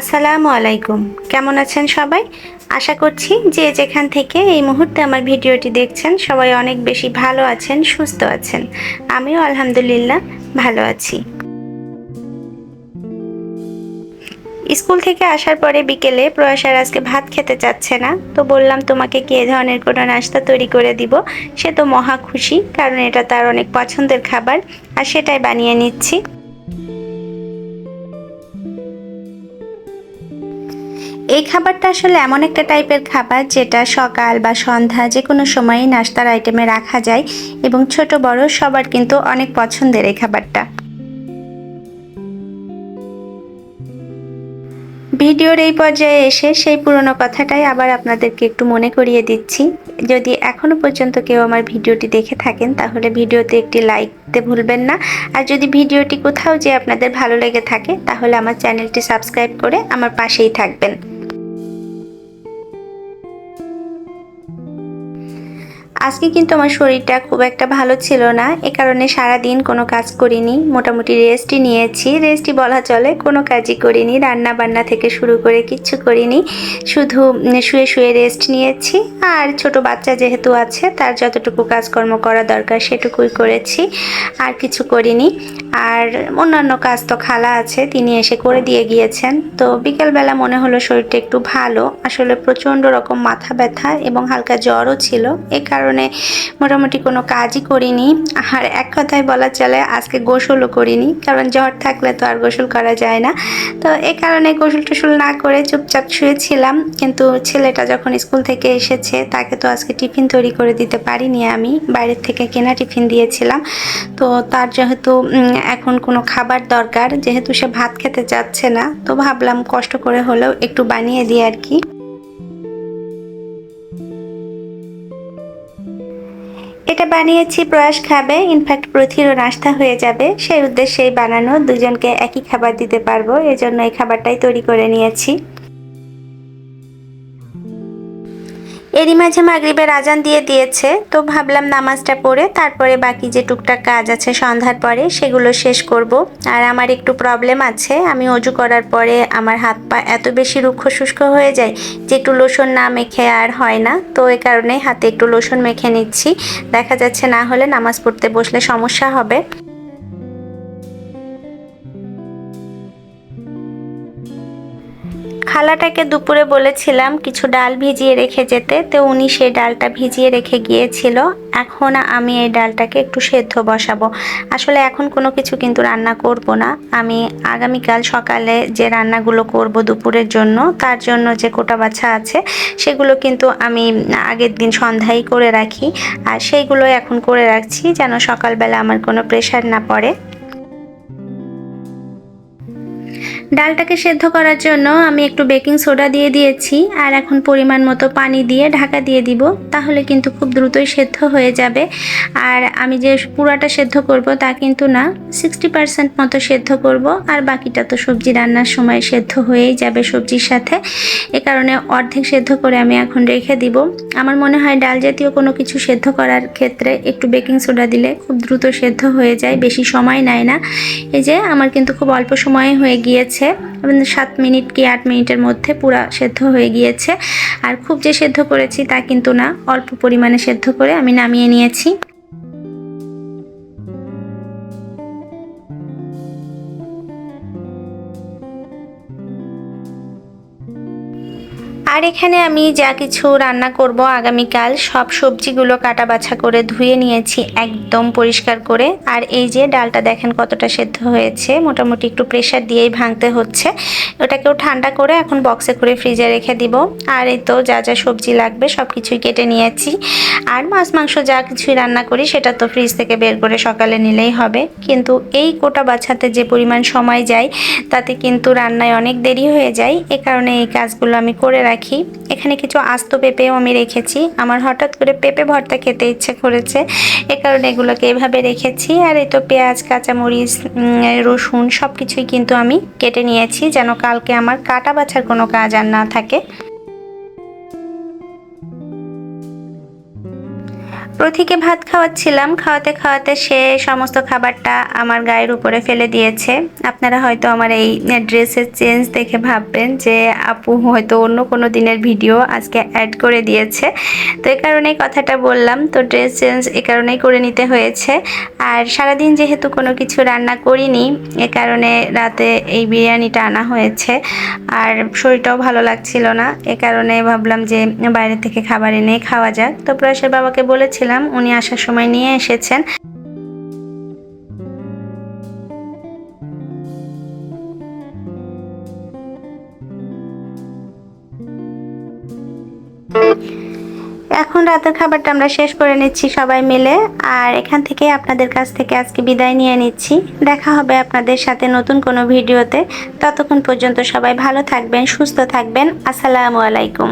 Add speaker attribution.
Speaker 1: আসসালামু আলাইকুম। কেমন আছেন সবাই? আশা করছি যে যেখান থেকে এই মুহূর্তে আমার ভিডিওটি দেখছেন, সবাই অনেক বেশি ভালো আছেন, সুস্থ আছেন। আমিও আলহামদুলিল্লাহ ভালো আছি। স্কুল থেকে আসার পরে বিকেলে প্রয়াসার আজকে ভাত খেতে চাচ্ছে না, তো বললাম, তোমাকে কি এ ধরনের কোনো নাস্তা তৈরি করে দিব? সে তো মহা খুশি, কারণ এটা তার অনেক পছন্দের খাবার, আর সেটাই বানিয়ে নিচ্ছি। এই খাবারটা আসলে এমন একটা টাইপের খাবার যেটা সকাল বা সন্ধ্যা যে কোনো সময়ই নাস্তার আইটেমে রাখা যায় এবং ছোট বড় সবার কিন্তু অনেক পছন্দের এই খাবারটা। ভিডিওর এই পর্যায়ে এসে সেই পুরনো কথাটাই আবার আপনাদেরকে একটু মনে করিয়ে দিচ্ছি। যদি এখনও পর্যন্ত কেউ আমার ভিডিওটি দেখে থাকেন, তাহলে ভিডিওতে একটি লাইক দিতে ভুলবেন না। আর যদি ভিডিওটি কোথাও যে আপনাদের ভালো লেগে থাকে, তাহলে আমার চ্যানেলটি সাবস্ক্রাইব করে আমার পাশেই থাকবেন। আজকে কিন্তু আমার শরীরটা খুব একটা ভালো ছিল না। এ কারণে সারা দিন কোনো কাজ করিনি। মোটামুটি রেস্টই নিয়েছি। রেস্টই বলা চলে, কোনো কাজই করিনি। রান্না বান্না থেকে শুরু করে কিচ্ছু করিনি। শুধু শুয়ে শুয়ে রেস্ট নিয়েছি। আর ছোট বাচ্চা যেহেতু আছে, তার যতটুকু কাজকর্ম করা দরকার সেটুকুই করেছি। আর কিছু করিনি। আর অন্যান্য কাজ তো খালা আছে, তিনি এসে করে দিয়ে গিয়েছেন। তো বিকেলবেলা মনে হলো শরীরটা একটু ভালো। আসলে প্রচণ্ড রকম মাথা ব্যথা এবং হালকা জ্বরও ছিল। এ কারণে মোটামুটি কোনো কাজই করিনি। আর এক কথায় বলা চলে, আজকে গোসলও করিনি, কারণ জ্বর থাকলে তো আর গোসল করা যায় না। তো এ কারণে গোসল টোসল না করে চুপচাপ শুয়েছিলাম, কিন্তু ছেলেটা যখন স্কুল থেকে এসেছে, তাকে তো আজকে টিফিন তৈরি করে দিতে পারিনি আমি। বাইরের থেকে কেনা টিফিন দিয়েছিলাম। তো তার যেহেতু এখন কোনো খাবার দরকার, যেহেতু সে ভাত খেতে চাচ্ছে না, তো ভাবলাম কষ্ট করে হলেও একটু বানিয়ে দিই আর কি। এটা বানিয়েছি প্রয়াস খাবে ইনফ্যাক্ট প্রথিরও নাস্তা হয়ে যাবে। সেই উদ্দেশ্যেই বানানো, দুজনকে একই খাবার দিতে পারব, এজন্য এই খাবারটাই তৈরি করে নিয়েছি। এরই মাঝে মাগরিবের আজান দিয়ে দিয়েছে, তো ভাবলাম নামাজটা পড়ে তারপরে বাকি যে টুকটাক কাজ আছে সন্ধ্যার পরে সেগুলো শেষ করব। আর আমার একটু প্রবলেম আছে, আমি অজু করার পরে আমার হাত পা এত বেশি রুক্ষ শুষ্ক হয়ে যায় যে একটু লোশন না মেখে আর হয় না, তো এ কারণে হাতে একটু লোশন মেখে নিচ্ছি। দেখা যাচ্ছে না হলে নামাজ পড়তে বসলে সমস্যা হবে। খালাটাকে দুপুরে বলেছিলাম কিছু ডাল ভিজিয়ে রেখে যেতে, তো উনি সেই ডালটা ভিজিয়ে রেখে গিয়েছিল। এখন আমি এই ডালটাকে একটু সেদ্ধ বসাবো। আসলে এখন কোনো কিছু কিন্তু রান্না করব না। আমি আগামীকাল সকালে যে রান্নাগুলো করব দুপুরের জন্য, তার জন্য যে কোটা বাছা আছে, সেগুলো কিন্তু আমি আগের দিন সন্ধ্যায় করে রাখি। আর সেইগুলো এখন করে রাখছি যেন সকালবেলা আমার কোনো প্রেশার না পড়ে। ডালটাকে সেদ্ধ করার জন্য আমি একটু বেকিং সোডা দিয়ে দিয়েছি আর এখন পরিমাণ মতো পানি দিয়ে ঢাকা দিয়ে দিব, তাহলে কিন্তু খুব দ্রুতই সেদ্ধ হয়ে যাবে। আর আমি যে পুরাটা সেদ্ধ করব তা কিন্তু না সিক্সটি পার্সেন্ট মতো সেদ্ধ করব, আর বাকিটা তো সবজি রান্নার সময় সেদ্ধ হয়েই যাবে সবজির সাথে। এ কারণে অর্ধেক সেদ্ধ করে আমি এখন রেখে দিব। আমার মনে হয় ডাল জাতীয় কোনো কিছু সেদ্ধ করার ক্ষেত্রে একটু বেকিং সোডা দিলে খুব দ্রুত সেদ্ধ হয়ে যায়, বেশি সময় নেয় না। এই যে আমার কিন্তু খুব অল্প সময়ে হয়ে গিয়েছে। সাত মিনিট কি আট মিনিটের মধ্যে পুরা সেদ্ধ হয়ে গিয়েছে। আর খুব যে সেদ্ধ করেছি তা কিন্তু না, অল্প পরিমাণে সেদ্ধ করে আমি নামিয়ে নিয়েছি। আর এখানে আমি যা কিছু রান্না করব আগামীকাল, সব সবজিগুলো কাটা বাছা করে ধুয়ে নিয়েছি একদম পরিষ্কার করে। আর এই যে ডালটা দেখেন কতটা সেদ্ধ হয়েছে, মোটামুটি একটু প্রেশার দিয়েই ভাঙতে হচ্ছে। ওটাকেও ঠান্ডা করে এখন বক্সে করে ফ্রিজে রেখে দিব। আর এই তো যা যা সবজি লাগবে সব কিছুই কেটে নিয়েছি। আর মাছ, মাংস যা কিছুই রান্না করি সেটা তো ফ্রিজ থেকে বের করে সকালে নিলেই হবে। কিন্তু এই কোটা বাছাতে যে পরিমাণ সময় যায়, তাতে কিন্তু রান্নায় অনেক দেরি হয়ে যায়। এ কারণে এই কাজগুলো আমি করে রাখি। রাখি। এখানে কিছু আস্ত পেঁপেও আমি রেখেছি। আমার হঠাৎ করে পেঁপে ভর্তা খেতে ইচ্ছে করেছে। এ কারণে এগুলোকে এভাবে রেখেছি। আর এই তো পেঁয়াজ, কাঁচামরিচ রসুন সব কিছুই কিন্তু আমি কেটে নিয়েছি যেন কালকে আমার কাটা বাছার কোনো কাজ আর না থাকে। প্রতীকে ভাত খাওয়াচ্ছিলাম। খাওয়াতে খাওয়াতে সে সমস্ত খাবারটা আমার গায়ের উপরে ফেলে দিয়েছে। আপনারা হয়তো আমার এই ড্রেসের চেঞ্জ দেখে ভাববেন যে আপু হয়তো অন্য কোনো দিনের ভিডিও আজকে অ্যাড করে দিয়েছে। তো এই কারণেই কথাটা বললাম। তো ড্রেস চেঞ্জ এ কারণেই করে নিতে হয়েছে। আর সারাদিন যেহেতু কোনো কিছু রান্না করিনি, এ কারণে রাতে এই বিরিয়ানিটা আনা হয়েছে। আর শরীরটাও ভালো লাগছিল না। এ কারণে ভাবলাম যে বাইরে থেকে খাবার এনে খাওয়া যাক। তো প্রয়াসের বাবাকে বলেছিলাম উনি আসার সময় নিয়ে এসেছেন। এখন রাতের খাবারটা আমরা শেষ করে নিচ্ছি সবাই মিলে, আর এখান থেকে আপনাদের কাছ থেকে আজকে বিদায় নিয়ে নিচ্ছি। দেখা হবে আপনাদের সাথে নতুন কোনো ভিডিওতে। ততক্ষণ পর্যন্ত সবাই ভালো থাকবেন, সুস্থ থাকবেন। আসসালামু আলাইকুম।